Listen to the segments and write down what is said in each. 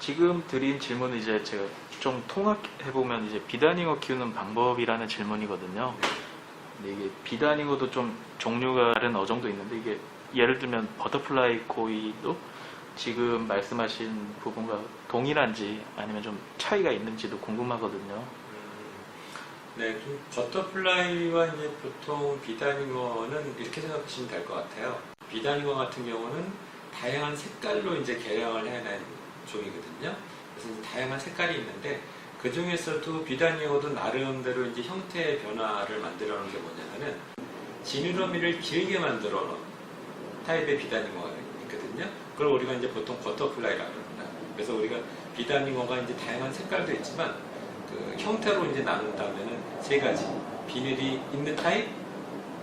지금 드린 질문은 이제 제가 좀 통합해 보면 이제 비단잉어 키우는 방법이라는 질문이거든요. 근데 이게 비단잉어도 좀 종류가 어느 정도 있는데 이게 예를 들면 버터플라이 코이도 지금 말씀하신 부분과 동일한지 아니면 좀 차이가 있는지도 궁금하거든요. 음, 네, 좀 버터플라이와 이제 보통 비단잉어는 이렇게 생각하시면 될 것 같아요. 비단잉어 같은 경우는 다양한 색깔로 이제 개량을 해낸 종이거든요. 그래서 다양한 색깔이 있는데 그 중에서도 비단잉어도 나름대로 이제 형태의 변화를 만들어 놓은 게 뭐냐면은 지느러미를 길게 만들어 놓은 타입의 비단잉어가 있거든요. 그걸 우리가 이제 보통 버터플라이라고 합니다. 그래서 우리가 비단잉어가 이제 다양한 색깔도 있지만 그 형태로 이제 나눈다면은 세 가지 비늘이 있는 타입,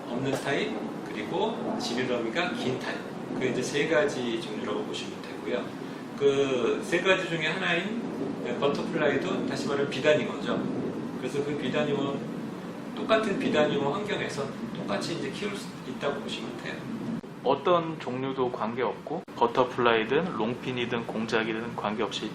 없는 타입, 그리고 지느러미가 긴 타입. 그 이제 세 가지 종류라고 보시면 되고요. 그 세 가지 중에 하나인 버터플라이도 다시 말하면 비단잉어죠. 그래서 그 비단잉어 똑같은 비단잉어 환경에서 똑같이 이제 키울 수 있다고 보시면 돼요. 어떤 종류도 관계없고 버터플라이든 롱핀이든 공작이든 관계없이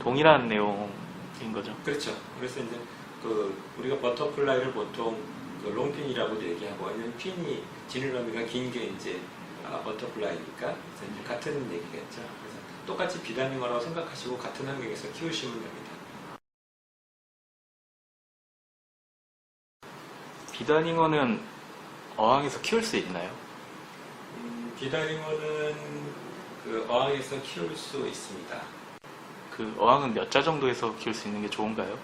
동일한 내용인 거죠. 그렇죠. 그래서 이제 그 우리가 버터플라이를 보통 그 롱핀이라고도 얘기하고 왜냐면 핀이 지느러미가 긴 게 이제 아, 버터플라이니까 이제 같은 얘기겠죠. 그래서 똑같이 비단잉어라고 생각하시고 같은 환경에서 키우시면 됩니다. 비단잉어는 어항에서 키울 수 있나요? 음, 비단잉어는 그 어항에서 키울 수 있습니다. 그 어항은 몇 자 정도에서 키울 수 있는 게 좋은가요?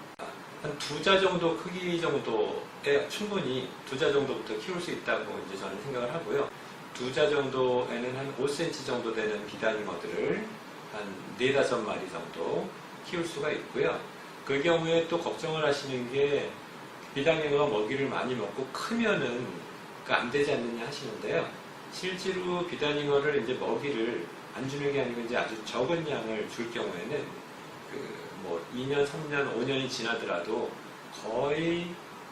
한 두 자 정도 크기 정도에 충분히 두 자 정도부터 키울 수 있다고 이제 저는 생각을 하고요. 두 자 정도에는 한 5cm 정도 되는 비단잉어들을 한 네다섯 마리 정도 키울 수가 있고요. 그 경우에 또 걱정을 하시는 게 비단잉어가 먹이를 많이 먹고 크면은 그안 되지 않느냐 하시는데요. 실제로 비단잉어를 이제 먹이를 안 주는 게 아니고 이제 아주 적은 양을 줄 경우에는 그 뭐 2년, 3년, 5년이 지나더라도 거의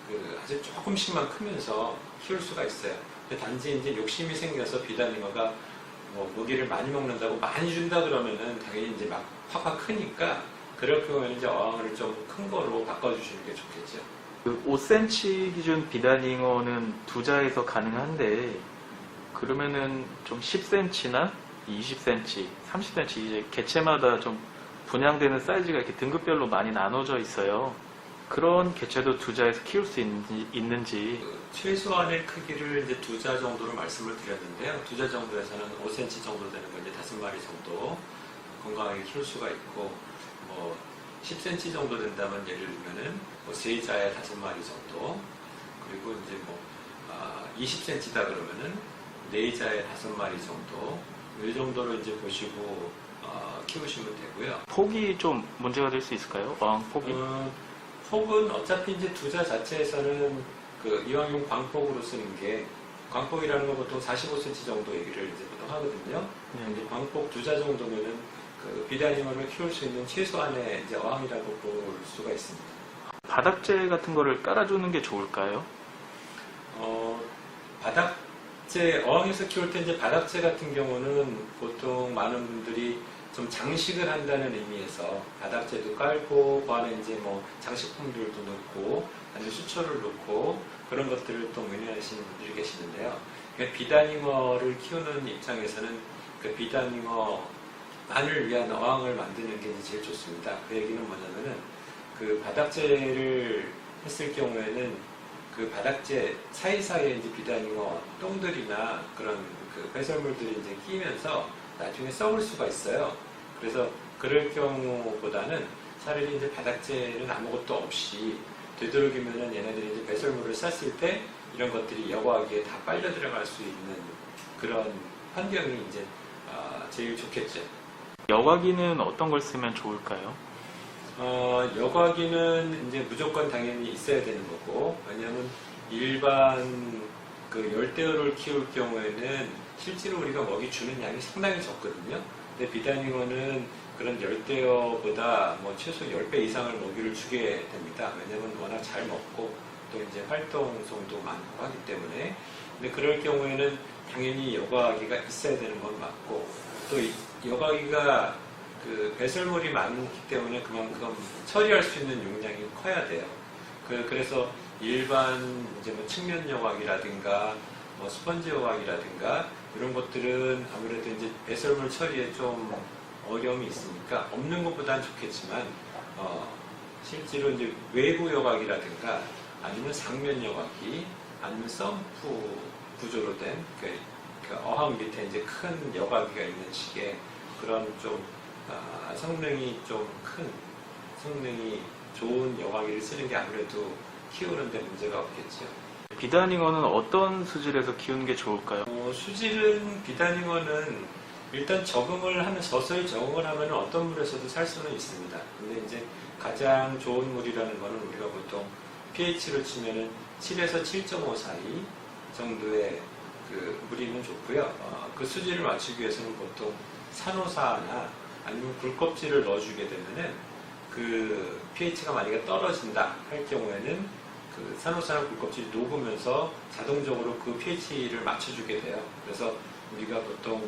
그 아주 조금씩만 크면서 키울 수가 있어요. 단지 이제 욕심이 생겨서 비단잉어가 뭐 먹이를 많이 먹는다고 많이 준다 그러면은 당연히 이제 막 확확 크니까 그럴 경우에는 이제 어항을 좀 큰 거로 바꿔주시는 게 좋겠죠. 그 5cm 기준 비단잉어는 두 자에서 가능한데 그러면은 좀 10cm나 20cm, 30cm 이제 개체마다 좀 분양되는 사이즈가 이렇게 등급별로 많이 나눠져 있어요. 그런 개체도 두 자에서 키울 수 있는지, 있는지 그 최소한의 크기를 이제 두 자 정도로 말씀을 드렸는데요. 두 자 정도에서는 5cm 정도 되는 거 이제 다섯 마리 정도 건강하게 키울 수가 있고 뭐 10cm 정도 된다면 예를 들면은 뭐 세 자에 다섯 마리 정도 그리고 이제 뭐 아, 20cm다 그러면은 네 자에 다섯 마리 정도 이 정도로 이제 보시고 어, 키우시면 되고요. 폭이 좀 문제가 될 수 있을까요? 어항 폭이? 어, 폭은 어차피 이제 두자 자체에서는 그 이왕용 광폭으로 쓰는 게 광폭이라는 건 보통 45cm 정도 얘기를 이제 보통 하거든요. 네. 이제 광폭 두자 정도면은 그 비단잉어를 키울 수 있는 최소한의 이제 어항이라고 볼 수가 있습니다. 바닥재 같은 거를 깔아주는 게 좋을까요? 어, 바닥재, 어항에서 키울 때 이제 바닥재 같은 경우는 보통 많은 분들이 좀 장식을 한다는 의미에서 바닥재도 깔고, 그 안에 이제 뭐 장식품들도 넣고, 아니면 수초를 넣고, 그런 것들을 또 문의하시는 분들이 계시는데요. 그러니까 비단잉어를 키우는 입장에서는 그 비단잉어만을 위한 어항을 만드는 게 제일 좋습니다. 그 얘기는 뭐냐면은 그 바닥재를 했을 경우에는 그 바닥재 사이사이에 이제 비단잉어 똥들이나 그런 그 배설물들이 이제 끼면서 나중에 썩을 수가 있어요. 그래서 그럴 경우보다는 차라리 이제 바닥재는 아무것도 없이 되도록이면은 얘네들이 이제 배설물을 쌌을 때 이런 것들이 여과기에 다 빨려 들어갈 수 있는 그런 환경이 이제 아, 제일 좋겠죠. 여과기는 어떤 걸 쓰면 좋을까요? 어, 여과기는 이제 무조건 당연히 있어야 되는 거고, 왜냐하면 일반 그 열대어를 키울 경우에는 실제로 우리가 먹이 주는 양이 상당히 적거든요. 근데 비단잉어는 그런 열대어보다 뭐 최소 10배 이상을 먹이를 주게 됩니다. 왜냐하면 워낙 잘 먹고 또 이제 활동성도 많고 하기 때문에. 근데 그럴 경우에는 당연히 여과기가 있어야 되는 건 맞고, 또이 여과기가 그 배설물이 많기 때문에 그만큼 처리할 수 있는 용량이 커야 돼요. 그, 그래서 일반 이제 뭐 측면 여과기라든가 뭐 스펀지 여과기라든가 이런 것들은 아무래도 이제 배설물 처리에 좀 어려움이 있으니까 없는 것보다는 좋겠지만 어, 실제로 이제 외부 여과기라든가 아니면 상면 여과기 아니면 썸프 구조로 된 그, 그 어항 밑에 이제 큰 여과기가 있는 식의 그런 좀 아, 성능이 좀 큰 성능이 좋은 여과기를 쓰는 게 아무래도 키우는데 문제가 없겠죠. 비다닝어는 어떤 수질에서 키우는 게 좋을까요? 어, 수질은 비단잉어는 일단 적응을 하면 서서히 적응을 하면 어떤 물에서도 살 수는 있습니다. 근데 이제 가장 좋은 물이라는 거는 우리가 보통 pH로 치면은 7에서 7.5 사이 정도의 그 물이면 좋고요. 어, 그 수질을 맞추기 위해서는 보통 산호사나 아니면 굴껍질을 넣어주게 되면은 그 pH가 만약에 떨어진다 할 경우에는 그 산호사나 굴껍질이 녹으면서 자동적으로 그 pH를 맞춰주게 돼요. 그래서 우리가 보통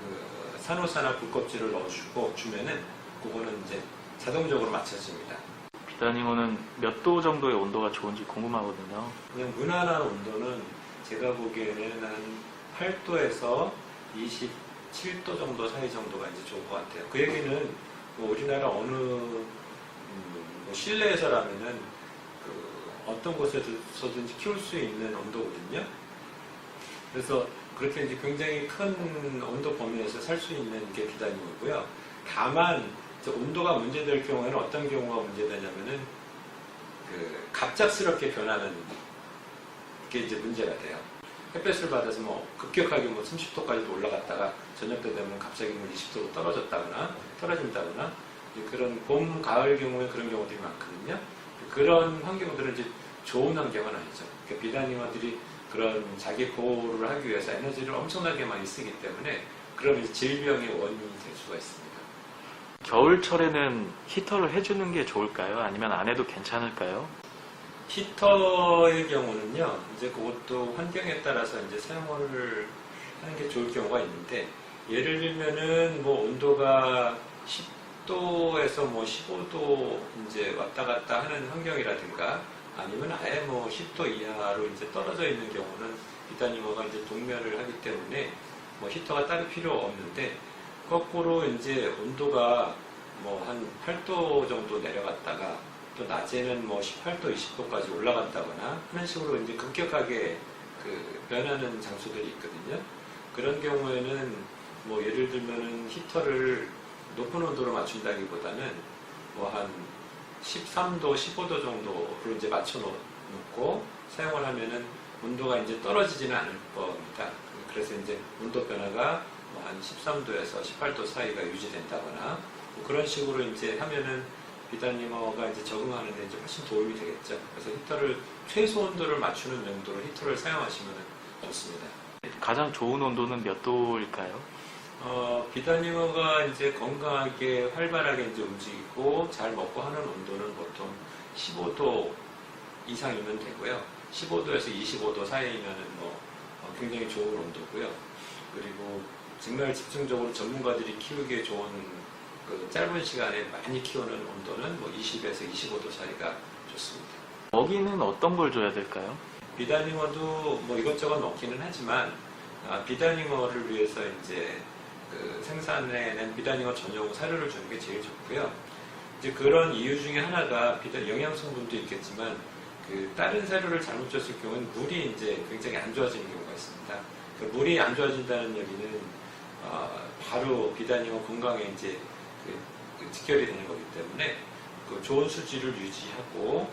그 산호사나 굴껍질을 넣어주고 주면은 그거는 이제 자동적으로 맞춰집니다. 비다닝어는 몇도 정도의 온도가 좋은지 궁금하거든요. 그냥 무난한 온도는 제가 보기에는 한 8도에서 27도 정도 사이 정도가 이제 좋은 것 같아요. 그 얘기는 뭐 우리나라 어느 음, 뭐 실내에서라면은 그 어떤 곳에서든지 키울 수 있는 온도거든요. 그래서 그렇게 이제 굉장히 큰 온도 범위에서 살 수 있는 게 비단이고요. 다만 온도가 문제될 경우에는 어떤 경우가 문제되냐면은 그 갑작스럽게 변하는 게 이제 문제가 돼요. 햇볕을 받아서 뭐 급격하게 뭐 30도까지도 올라갔다가 저녁 때 되면 갑자기 뭐 20도로 떨어졌다거나 떨어진다거나 그런 봄, 가을 경우에 그런 경우들이 많거든요. 그런 환경들은 이제 좋은 환경은 아니죠. 그러니까 비단잉어들이 그런 자기 보호를 하기 위해서 에너지를 엄청나게 많이 쓰기 때문에 그러면 이제 질병의 원인이 될 수가 있습니다. 겨울철에는 히터를 해주는 게 좋을까요? 아니면 안 해도 괜찮을까요? 히터의 경우는요, 이제 그것도 환경에 따라서 이제 사용을 하는 게 좋을 경우가 있는데, 예를 들면은 뭐 온도가 10 도에서 뭐 15도 이제 왔다 갔다 하는 환경이라든가, 아니면 아예 뭐 10도 이하로 이제 떨어져 있는 경우는 비타니머가 이제 동면을 하기 때문에 뭐 히터가 따로 필요 없는데, 거꾸로 이제 온도가 뭐 한 8도 정도 내려갔다가 또 낮에는 뭐 18도, 20도까지 올라간다거나 하는 식으로 이제 급격하게 그 변하는 장소들이 있거든요. 그런 경우에는 뭐 예를 들면은 히터를 높은 온도로 맞춘다기보다는 뭐 한 13도, 15도 정도로 이제 맞춰 놓고 사용을 하면은 온도가 이제 떨어지지는 않을 겁니다. 그래서 이제 온도 변화가 뭐 한 13도에서 18도 사이가 유지된다거나 뭐 그런 식으로 이제 하면은 비단니머가 이제 적응하는 데 이제 훨씬 도움이 되겠죠. 그래서 히터를 최소 온도를 맞추는 정도로 히터를 사용하시면 좋습니다. 가장 좋은 온도는 몇 도일까요? 어, 비단니머가 이제 건강하게 활발하게 이제 움직이고 잘 먹고 하는 온도는 보통 15도 이상이면 되고요. 15도에서 25도 사이면은 뭐 어, 굉장히 좋은 온도고요. 그리고 정말 집중적으로 전문가들이 키우기에 좋은 그 짧은 시간에 많이 키우는 온도는 뭐 20에서 25도 사이가 좋습니다. 먹이는 어떤 걸 줘야 될까요? 비단잉어도 뭐 이것저것 먹기는 하지만 아, 비단잉어를 위해서 이제 그 생산해낸 비단잉어 전용 사료를 주는 게 제일 좋고요. 이제 그런 이유 중에 하나가 비단 영양 성분도 있겠지만 그 다른 사료를 잘못 줬을 경우는 물이 이제 굉장히 안 좋아지는 경우가 있습니다. 그 물이 안 좋아진다는 얘기는 어, 바로 비단잉어 건강에 이제 그, 그 직결이 되는 거기 때문에 그 좋은 수질을 유지하고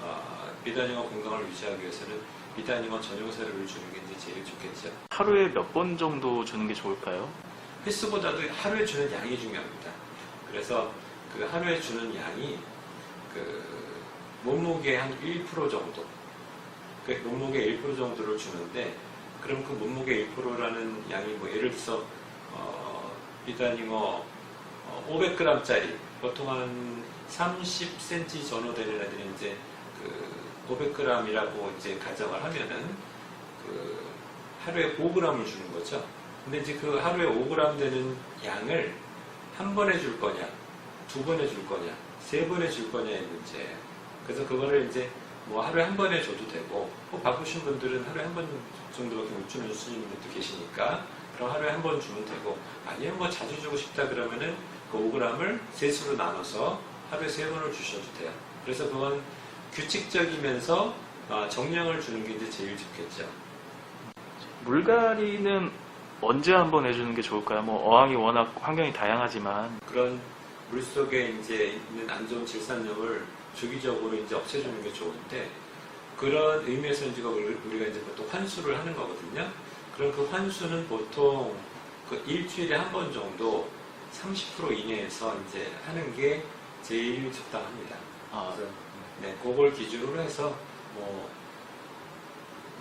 어, 비단잉어 건강을 유지하기 위해서는 비단잉어 전용 사료를 주는 게 이제 제일 좋겠죠. 하루에 몇 번 정도 주는 게 좋을까요? 횟수보다도 하루에 주는 양이 중요합니다. 그래서 그 하루에 주는 양이 그 몸무게 한1% 정도, 그 몸무게 1% 정도를 주는데 그럼 그 몸무게 1%라는 양이 뭐 예를 들어서 어, 비단잉어 500g짜리 보통 한 30cm 전후 되는 애들이 이제 그 500g이라고 이제 가정을 하면은 그 하루에 5g을 주는 거죠. 근데 이제 그 하루에 5g 되는 양을 한 번에 줄 거냐, 두 번에 줄 거냐, 세 번에 줄 거냐의 문제. 그래서 그거를 이제 뭐 하루에 한 번에 줘도 되고, 뭐 바쁘신 분들은 하루에 한 번 정도밖에 못 주는 스님들도 계시니까, 그럼 하루에 한 번 주면 되고, 아니면 뭐 자주 주고 싶다 그러면은 그 5g을 셋으로 나눠서 하루에 세 번을 주셔도 돼요. 그래서 그건 규칙적이면서 아, 정량을 주는 게 이제 제일 좋겠죠. 물갈이는 언제 한번 해주는 게 좋을까요? 뭐 어항이 워낙 환경이 다양하지만 그런 물 속에 이제 있는 안 좋은 질산염을 주기적으로 이제 없애주는 게 좋은데 그런 의미에서 이제 우리- 우리가 이제 보통 환수를 하는 거거든요. 그럼 그 환수는 보통 그 일주일에 한 번 정도 30% 이내에서 이제 하는 게 제일 적당합니다. 아, 그래서 네, 그걸 기준으로 해서 뭐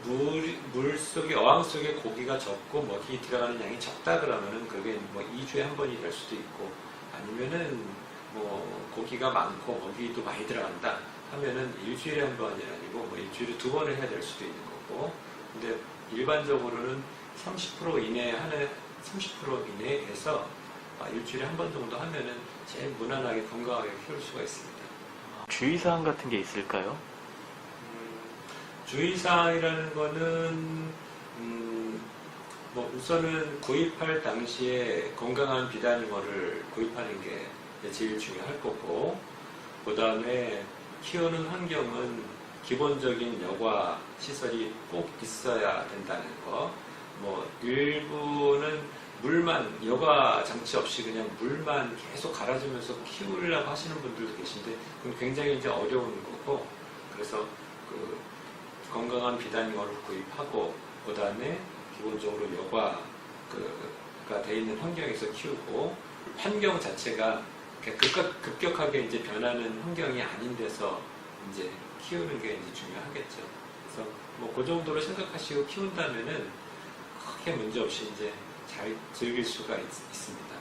물, 물 속에 어항 속에 고기가 적고 먹이 들어가는 양이 적다 그러면은 그게 뭐 2주에 한 번이 될 수도 있고 아니면은 뭐 고기가 많고 먹이도 많이 들어간다 하면은 일주일에 한 번이 아니고 뭐 일주일에 두 번을 해야 될 수도 있는 거고 근데 일반적으로는 30% 이내 하는 30% 이내에서 아, 일주일에 한 번 정도 하면은 제일 무난하게 건강하게 키울 수가 있습니다. 주의사항 같은 게 있을까요? 음, 주의사항이라는 거는 음, 뭐 우선은 구입할 당시에 건강한 비단잉어를 구입하는 게 제일 중요할 거고 그 다음에 키우는 환경은 기본적인 여과 시설이 꼭 있어야 된다는 거. 뭐 일부는 물만 여과 장치 없이 그냥 물만 계속 갈아주면서 키우려고 하시는 분들도 계신데 그건 굉장히 이제 어려운 거고 그래서 그 건강한 비단잉어를 구입하고 그 다음에 기본적으로 여과 그가 돼 있는 환경에서 키우고 환경 자체가 급격, 급격하게 이제 변하는 환경이 아닌 데서 이제 키우는 게 이제 중요하겠죠. 그래서 뭐 그 정도로 생각하시고 키운다면은 크게 문제 없이 이제 잘 즐길 수가 있, 있습니다.